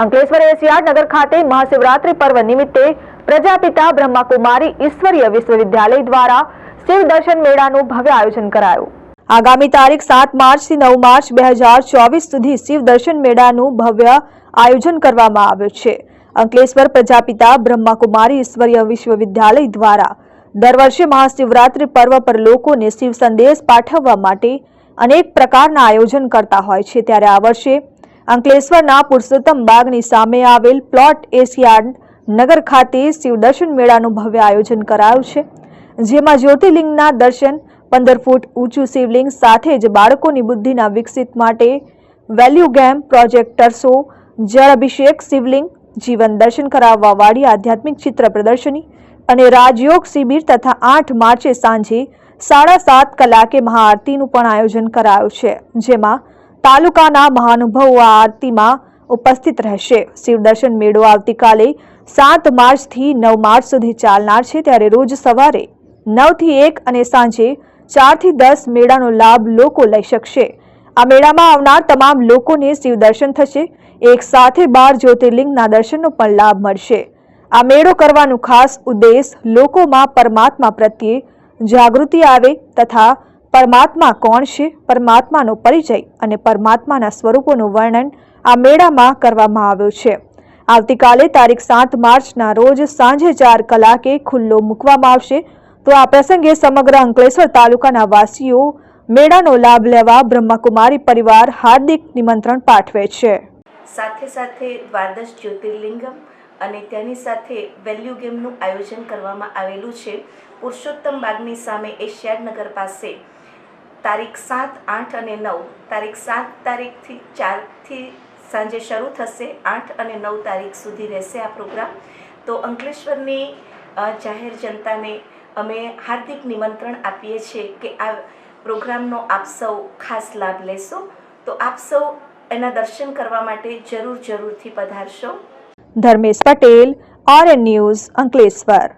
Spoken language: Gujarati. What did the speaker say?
અંકલેશ્વર એશિયાડ નગર ખાતે મહાશિવરાત્રી પર્વ નિમિત્તે પ્રજાપિતા બ્રહ્માકુમારી ઈશ્વરીય વિશ્વવિદ્યાલય દ્વારા શિવ દર્શન મેળાનું ભવ્ય આયોજન કરાયું. આગામી તારીખ સાત માર્ચથી નવ માર્ચ બે હજાર ચોવીસ સુધી શિવ દર્શન મેળાનું ભવ્ય આયોજન કરવામાં આવ્યું છે. અંકલેશ્વર પ્રજાપિતા બ્રહ્માકુમારી ઈશ્વરીય વિશ્વવિદ્યાલય દ્વારા દર વર્ષે મહાશિવરાત્રી પર્વ પર લોકોને શિવ સંદેશ પાઠવવા માટે અનેક પ્રકારના આયોજન કરતા હોય છે. ત્યારે આ વર્ષે અંકલેશ્વરના પુરુષોત્તમ બાગની સામે આવેલ પ્લોટ એશિયાડ નગર ખાતે શિવદર્શન મેળાનું ભવ્ય આયોજન કરાયું છે, જેમાં જ્યોતિર્લિંગના દર્શન, પંદર ફૂટ ઊંચું શિવલિંગ સાથે જ બાળકોની બુદ્ધિના વિકસિત માટે વેલ્યુ ગેમ પ્રોજેક્ટર શો જળ અભિષેક, શિવલિંગ, જીવન દર્શન કરાવવા વાળી આધ્યાત્મિક ચિત્ર પ્રદર્શની અને રાજયોગ શિબિર તથા આઠ માર્ચે સાંજે સાડા સાત કલાકે મહાઆરતીનું પણ આયોજન કરાયું છે, જેમાં તાલુકાના મહાનુભાવો આ આરતીમાં ઉપસ્થિત રહેશે. શિવદર્શન મેળો આવતીકાલે સાત માર્ચથી નવ માર્ચ સુધી ચાલનાર છે. ત્યારે રોજ સવારે નવથી એક અને સાંજે ચારથી દસ મેળાનો લાભ લોકો લઈ શકશે. આ મેળામાં આવનાર તમામ લોકોને શિવદર્શન થશે. એક સાથે બાર જ્યોતિર્લિંગના દર્શનનો પણ લાભ મળશે. આ મેળો કરવાનું ખાસ ઉદ્દેશ લોકોમાં પરમાત્મા પ્રત્યે જાગૃતિ આવે તથા પરમાત્મા કોણ છે? પરમાત્માનો પરિચય અને પરમાત્માના સ્વરૂપોનું વર્ણન આ મેળામાં કરવામાં આવ્યું છે. આવતીકાલે તારીખ સાત માર્ચના રોજ સાંજે ચાર કલાકે ખુલ્લો મૂકવામાં આવશે. તો આ પ્રસંગે સમગ્ર અંકલેશ્વર તાલુકાના વાસીઓ મેળાનો લાભ લેવા બ્રહ્માકુમારી પરિવાર હાર્દિક નિમંત્રણ પાઠવે છે. સાથે સાથે દ્વાદશ જ્યોતિર્લિંગમ અને તેની સાથે વેલ્યુ ગેમનું આયોજન કરવામાં આવેલું છે. પુરુષોત્તમ બાગની સામે એશિયાડનગર પાસે તારીખ સાત, આઠ અને નવ. તારીખ સાત તારીખથી ચારથી સાંજે શરૂ થશે. આઠ અને નવ તારીખ સુધી રહેશે આ પ્રોગ્રામ. તો અંકલેશ્વરની જાહેર જનતાને અમે હાર્દિક નિમંત્રણ આપીએ છીએ કે આ પ્રોગ્રામનો આપ સૌ ખાસ લાભ લેશો. તો આપ સૌ એના દર્શન કરવા માટે જરૂર જરૂરથી પધારશો. Dharmesh Patel R N news Ankleshwar.